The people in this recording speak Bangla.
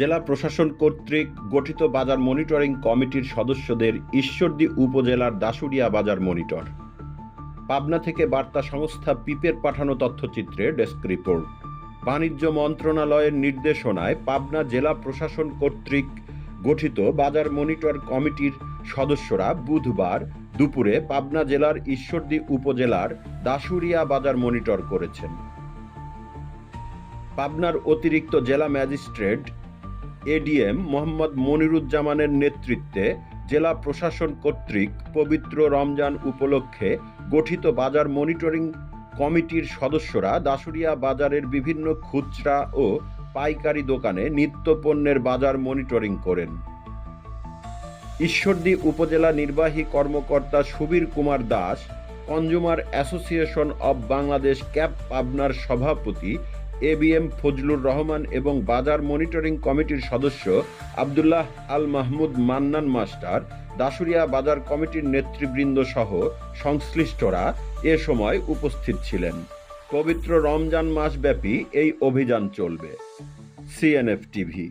জেলা প্রশাসন কর্তৃক গঠিত বাজার মনিটরিং কমিটির সদস্যদের ঈশ্বরদী উপজেলার দাসুরিয়া বাজার মনিটর। পাবনা থেকে বার্তা সংস্থা পিপের পাঠানো তথ্যচিত্রে ডেস্ক রিপোর্ট। বাণিজ্য মন্ত্রণালয়ের নির্দেশনায় পাবনা জেলা প্রশাসন কর্তৃক গঠিত বাজার মনিটর কমিটির সদস্যরা বুধবার দুপুরে পাবনা জেলার ঈশ্বরদী উপজেলার দাসুরিয়া বাজার মনিটর করেছেন। পাবনার অতিরিক্ত জেলা ম্যাজিস্ট্রেট এডিএম মোহাম্মদ মনিরুজ্জামানের নেতৃত্বে জেলা প্রশাসন কর্তৃক পবিত্র রমজান উপলক্ষে গঠিত বাজার মনিটরিং কমিটির সদস্যরা দাসুরিয়া বাজারের বিভিন্ন খুচরা ও পাইকারি দোকানে নিত্যপণ্যের বাজার মনিটরিং করেন। ঈশ্বরদী উপজেলা নির্বাহী কর্মকর্তা Subir Kumar Das, consumer association of Bangladesh CAB পাবনার সভাপতি A B M Fazlur Rahman এবং বাজার মনিটরিং কমিটির সদস্য আবদুল্লাহ আল মাহমুদ মান্নান মাস্টার দাসুরিয়া বাজার কমিটির নেতৃবৃন্দ সহ সংশ্লিষ্টরা এ সময় উপস্থিত ছিলেন। পবিত্র রমজান মাসব্যাপী এই অভিযান চলবে। CNF TV